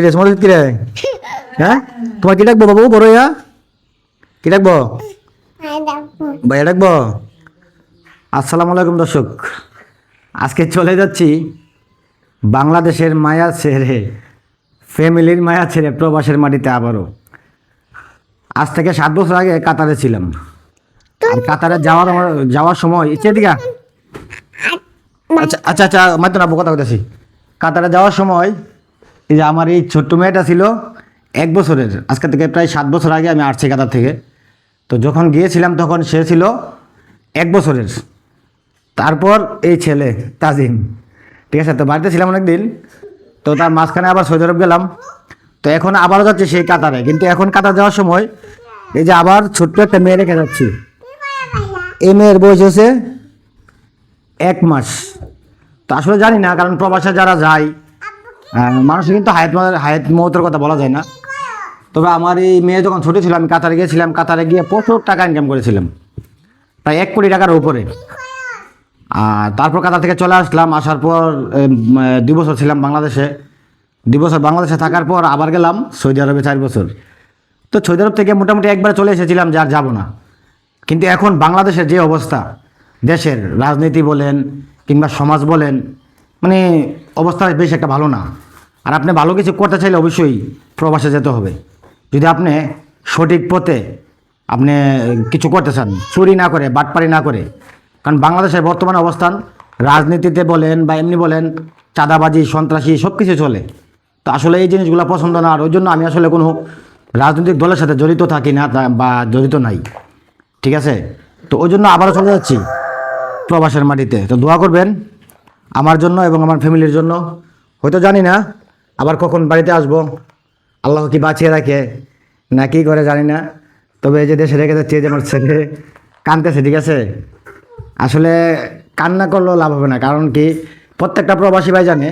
কি রে সময় কি রে হ্যাঁ? তোমার কি ডাকবো বাবু, বড় ইয়া? কি ডাকবো? ভাইয়া ডাকবো? আসসালামু আলাইকুম, দর্শক। আজকে চলে যাচ্ছি বাংলাদেশের মায়া ছেড়ে, ফ্যামিলির মায়া ছেড়ে প্রবাসের মাটিতে আবারও। আজ থেকে সাত বছর আগে কাতারে ছিলাম। আর কাতারে যাওয়ার আমার যাওয়ার সময় ইচ্ছে দিকা আচ্ছা আচ্ছা আচ্ছা মাত্র কথা বলতেছি কাতারে যাওয়ার সময় এই যে আমার এই ছোট্ট মেয়েটা ছিল এক বছরের, আজকে থেকে প্রায় সাত বছর আগে আমি আসছি কাতার থেকে। তো যখন গিয়েছিলাম তখন সে ছিল এক বছরের। তারপর এই ছেলে তাজিম, ঠিক আছে? তো বাড়িতে ছিলাম অনেক দিন তো তার মাঝখানে আবার সৌদি আরব গেলাম। তো এখন আবারও যাচ্ছে সেই কাতারে, কিন্তু এখন কাতার যাওয়ার সময় এই যে আবার ছোট্ট একটা মেয়ে রেখে যাচ্ছি। এই মেয়ের বয়স হচ্ছে এক মাস। তো আসলে জানি না, কারণ প্রবাসে যারা যায় মানুষের কিন্তু হায়াত হায়াত মৌতের কথা বলা যায় না। তবে আমার এই মেয়ে যখন ছোটো ছিল, আমি কাতারে গিয়েছিলাম। কাতারে গিয়ে প্রচুর টাকা ইনকাম করেছিলাম। প্রায় এক কোটি টাকার উপরে। আর তারপর কাতার থেকে চলে আসলাম। আসার পর দুই বছর ছিলাম বাংলাদেশে। দুই বছর বাংলাদেশে থাকার পর আবার গেলাম সৌদি আরবে চার বছর। তো সৌদি আরব থেকে মোটামুটি একবার চলে এসেছিলাম যে আর যাব না। কিন্তু এখন বাংলাদেশের যে অবস্থা, দেশের রাজনীতি বলেন কিংবা সমাজ বলেন মানে অবস্থা বেশ একটা ভালো না। আর আপনি ভালো কিছু করতে চাইলে অবশ্যই প্রবাসে যেতে হবে। যদি আপনি সঠিক পথে আপনি কিছু করতে চান, চুরি না করে, বাটপারি না করে, কারণ বাংলাদেশের বর্তমান অবস্থান, রাজনীতিতে বলেন বা এমনি বলেন, চাঁদাবাজি, সন্ত্রাসী সব কিছু চলে। তো আসলে এই জিনিসগুলো পছন্দ না, আর ওই জন্য আমি আসলে কোনো রাজনৈতিক দলের সাথে জড়িত থাকি না বা জড়িত নাই। ঠিক আছে? তো ওই জন্য আবারও চলে যাচ্ছি প্রবাসের মাটিতে। তো দোয়া করবেন আমার জন্য এবং আমার ফ্যামিলির জন্য। হয়তো জানি না, আবার কখন বাড়িতে আসব। আল্লাহ কি বাঁচিয়ে রাখে? না, কি করে জানি না। তবে এই যে দেশে রেখে যাচ্ছি যে আমার ছেলে কানতেছে ঠিক আছে? আসলে কান্না করলেও লাভ হবে না, কারণ কি প্রত্যেকটা প্রবাসী ভাই জানে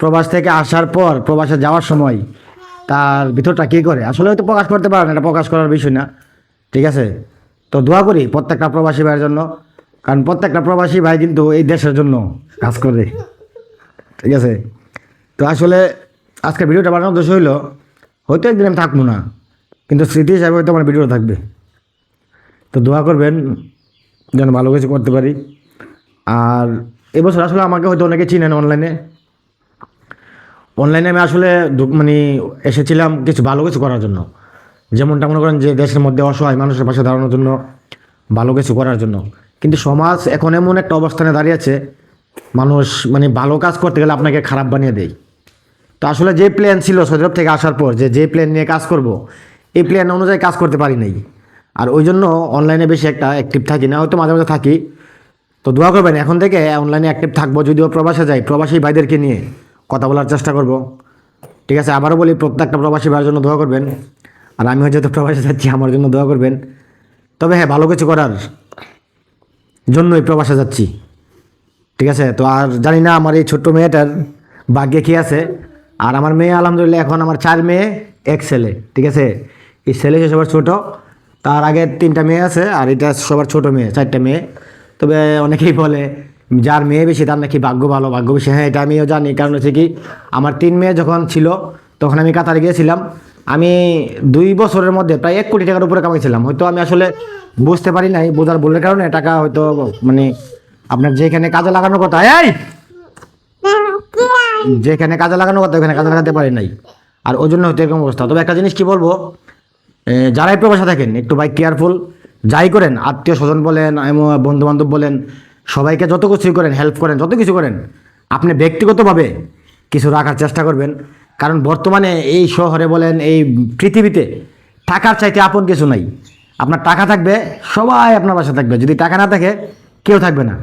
প্রবাস থেকে আসার পর, প্রবাসে যাওয়ার সময় তার ভিতরটা কী করে? আসলে হয়তো প্রকাশ করতে পারে না, এটা প্রকাশ করার বিষয় না, ঠিক আছে? তো দোয়া করি প্রত্যেকটা প্রবাসী ভাইয়ের জন্য, কারণ প্রত্যেকটা প্রবাসী ভাই কিন্তু এই দেশের জন্য কাজ করে ঠিক আছে? তো আসলে আজকে ভিডিওটা বানানোর উদ্দেশ্য হইল, হয়তো একদিন আমি থাকব না, কিন্তু স্মৃতি হিসাবে হয়তো আমার ভিডিওটা থাকবে। তো দোয়া করবেন যেন ভালো কিছু করতে পারি। আর এবছর আসলে আমাকে হয়তো অনেকে চিনেন অনলাইনে। অনলাইনে আমি আসলে মানে এসেছিলাম কিছু ভালো কিছু করার জন্য। যেমনটা মনে করেন যে দেশের মধ্যে অসহায় মানুষের পাশে দাঁড়ানোর জন্য, ভালো কিছু করার জন্য। কিন্তু সমাজ এখন এমন একটা অবস্থানে দাঁড়িয়েছে মানুষ মানে ভালো কাজ করতে গেলে আপনাকে খারাপ বানিয়ে দেয়। তো আসলে যে প্ল্যান ছিল সৌদি থেকে আসার পর যে যে প্ল্যান নিয়ে কাজ করব, এই প্ল্যান অনুযায়ী কাজ করতে পারি নাই। আর ওই জন্য অনলাইনে বেশি একটা অ্যাক্টিভ থাকি না, হয়তো মাঝে মাঝে থাকি। তো দোয়া করবেন, এখন থেকে অনলাইনে অ্যাক্টিভ থাকব, যদিও প্রবাসে যাই, প্রবাসী ভাইদেরকে নিয়ে কথা বলার চেষ্টা করব। ঠিক আছে, আবারও বলি, প্রত্যেকটা প্রবাসী ভাইয়ের জন্য দোয়া করবেন। আর আমি হয়তো প্রবাসে যাচ্ছি, আমার জন্য দোয়া করবেন। তবে হ্যাঁ ভালো কিছু করার জন্যই প্রবাসে যাচ্ছি। ঠিক আছে? তো আর জানি না আমার এই ছোট্ট মেয়েটার ভাগ্যে কী আছে। আর আমার মেয়ে, আলহামদুলিল্লাহ, এখন আমার চার মেয়ে, এক ছেলে, ঠিক আছে? এই ছেলে হচ্ছে সবার ছোটো। তার আগে তিনটা মেয়ে আছে, আর এটা সবার ছোট মেয়ে, চারটা মেয়ে। তবে অনেকেই বলে, যার মেয়ে বেশি, তার নাকি ভাগ্য ভালো, ভাগ্য বেশি। হ্যাঁ এটা আমিও জানি। কারণ হচ্ছে কি, আমার তিন মেয়ে যখন ছিল, তখন আমি কাতারে গিয়েছিলাম। আমি দুই বছরের মধ্যে প্রায় এক কোটি টাকার উপরে কামাইছিলাম। হয়তো আমি আসলে বুঝতে পারি নাই, বোঝার ভুলের কারণে টাকা হয়তো মানে আপনার যেখানে কাজে লাগানোর কথা এই! যেখানে কাজে লাগানোর কথা ওখানে কাজে লাগাতে পারি নাই। আর ওই জন্য হয়তো এরকম অবস্থা। তবে একটা জিনিস কি বলব? যারাই প্রবাসে থাকেন একটু ভাই কেয়ারফুল যাই করেন আত্মীয় স্বজন বলেন বন্ধু বান্ধব বলেন সবাইকে যত কিছু করেন হেল্প করেন যত কিছু করেন আপনি ব্যক্তিগতভাবে কিছু রাখার চেষ্টা করবেন। কারণ বর্তমানে এই শহরে বলেন এই পৃথিবীতে টাকার চাইতে আপন কিছু নাই। আপনার টাকা থাকবে সবাই আপনার বাসা থাকবে। যদি টাকা না থাকে কেউ থাকবে না।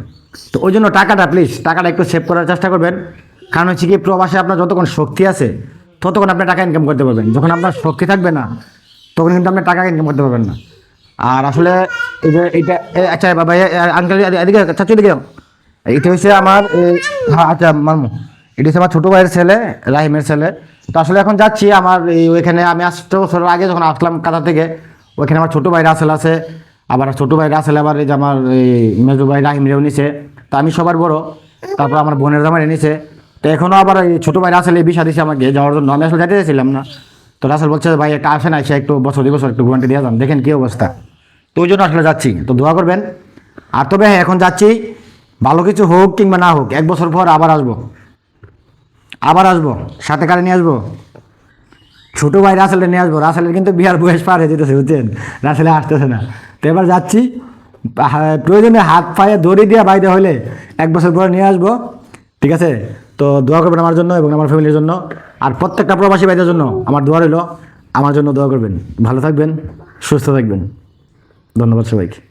তো ওই জন্য টাকাটা প্লিজ টাকাটা একটু সেভ করার চেষ্টা করবেন। কারণ হচ্ছে কি, প্রবাসে আপনার যতক্ষণ শক্তি আছে, ততক্ষণ আপনি টাকা ইনকাম করতে পারবেন। যখন আপনার শক্তি থাকবে না, তখন কিন্তু আপনি টাকা ইনকাম করতে পারবেন না। আর আসলে এই যে এইটা আচ্ছা বাবা আঙ্কেল এদিকে চাচু, এদিকে। এটা হচ্ছে আমার হ্যাঁ আচ্ছা মামু। এটা হচ্ছে আমার ছোটো ভাইয়ের ছেলে, রাহিমের ছেলে। তো আসলে এখন যাচ্ছি, আমার এই ওইখানে আমি আসতে বছর আগে যখন আসলাম কাতার থেকে, ওইখানে আমার ছোটো ভাই রাসেল আছে। আবার ছোটো ভাই রাসেল আবার এই যে আমার এই মেজো ভাই রাহিম রেও নিছে। তা আমি সবার বড়। তারপর আমার বোনের জামাই নিছে। তো এখনও আবার এই ছোটো ভাই রাসেল এই বিষয় দিচ্ছে আমাকে। যাওয়ার জন্য আমি আসলে যেতে চাইছিলাম না। তো রাসেল বলছে, ভাই, একটা আসে না, সে একটু বছর, দুই বছর একটু ঘণ্টা দিয়ে যান। দেখেন কী অবস্থা। তো ওই জন্য আসলে যাচ্ছি। তো দোয়া করবেন। আর তবে হ্যাঁ এখন যাচ্ছি। ভালো কিছু হোক কিংবা না হোক, এক বছর পর আবার আসব। আবার আসব, সাথে কারে নিয়ে আসব? ছোটো ভাই রাসেলে নিয়ে আসব। রাসেলের কিন্তু বিহার বয়স পার হয়ে যেতেছে, বুঝছেন? রাসেলে আসতেছে না। তো এবার যাচ্ছি। প্রয়োজনে হাত পায়ে দড়ি দিয়ে বাইরে হলে এক বছর পরে নিয়ে আসব। ঠিক আছে? তো দোয়া করবেন আমার জন্য এবং আমার ফ্যামিলির জন্য। আর প্রত্যেকটা প্রবাসী ভাইদের জন্য আমার দোয়া রইল। আমার জন্য দোয়া করবেন। ভালো থাকবেন, সুস্থ থাকবেন। ধন্যবাদ সবাইকে।